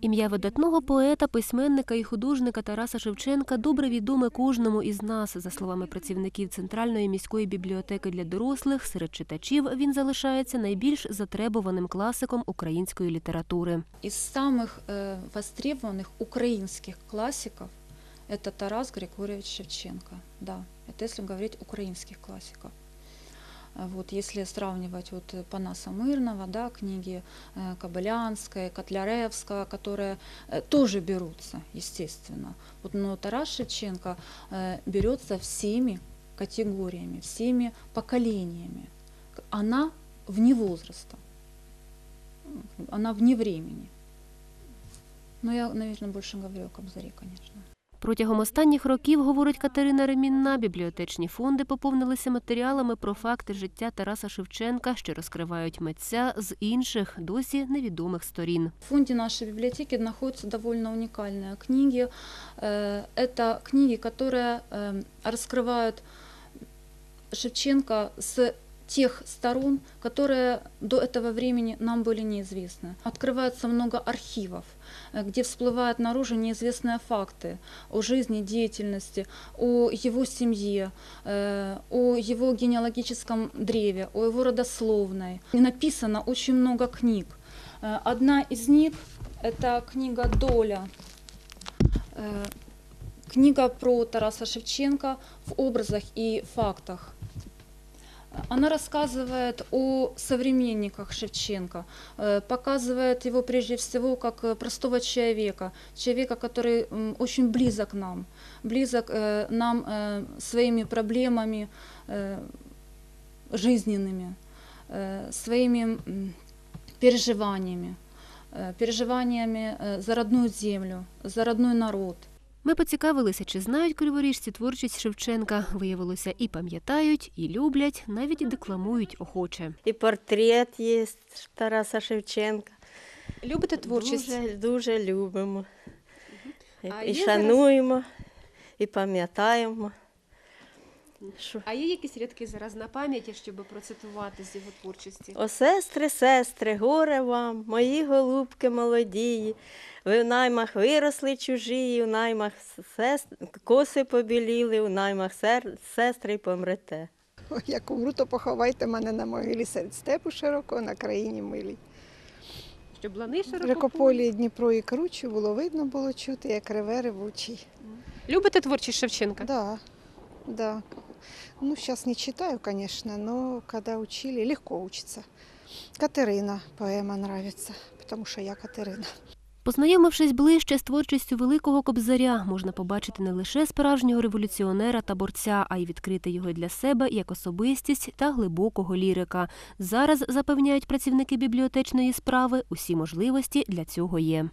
Ім'я видатного поета, письменника і художника Тараса Шевченка добре відоме кожному із нас. За словами працівників Центральної міської бібліотеки для дорослих, серед читачів він залишається найбільш затребуваним класиком української літератури. Из самых э, востребованных украинских классиков это Тарас Григорьевич Шевченко. Да, это если говорить украинских классиков. А Вот если сравнивать вот э, Панаса Мирного, да, книги э, Кобылянской, Котляревского, которые э, тоже берутся, естественно. Вот, но Тарас Шевченко берется всеми категориями, всеми поколениями. Она вне возраста, она вне времени. Но я, наверное, больше говорю о Кобзаре, конечно. Протягом останніх років, говорить Катерина Ремінна, бібліотечні фонди поповнилися матеріалами про факти життя Тараса Шевченка, що розкривають митця з інших досі невідомих сторін. В фонде нашей библиотеки находятся довольно уникальные книги. Э, Это книги, которые э, раскрывают Шевченко с тех сторон, которые до этого времени нам были неизвестны. Открывается много архивов, э, где всплывают наружу неизвестные факты о жизни, деятельности, о его семье, э, о его генеалогическом древе, о его родословной. И написано очень много книг. Э, Одна из них – это книга «Доля», книга про Тараса Шевченко в образах и фактах. Она рассказывает о современниках Шевченко, э, показывает его прежде всего как э, простого человека, человека, который м, очень близок нам, близок э, нам э, своими проблемами э, жизненными, э, своими м, переживаниями, э, переживаниями э, за родную землю, за родной народ. ми поцікавилися, чи знають криворіжці творчість Шевченка. Виявилося, і пам'ятають, і люблять, навіть і декламують охоче. І портрет є Тараса Шевченка. Любите творчість? Дуже, дуже любимо. І, А і шануємо, шануємо, і пам'ятаємо. Що? А є якісь рядки зараз на пам'яті, щоб процитувати з його творчості? О, сестри, сестри, горе вам, мої голубки молодії. Ви в наймах виросли чужі, у наймах сест... коси побіліли, у наймах сер... сестри помрете. Як умру, то поховайте мене на могилі серед степу широко на країні милій. Щоб лани широко. Рекополі Дніпро і кручу було видно, було чути, як реве ревучий. Любите творчість Шевченка? Да, да. Ну, сейчас не читаю, конечно, но когда учили, легко учиться. Катерина поэма нравится, потому что я Катерина. Познайомившись ближче з творчістю великого кобзаря, можна побачити не лише справжнього революціонера та борця, а й відкрити його для себе як особистість та глибокого лірика. Зараз запевняють працівники бібліотечної справи, усі можливості для цього є.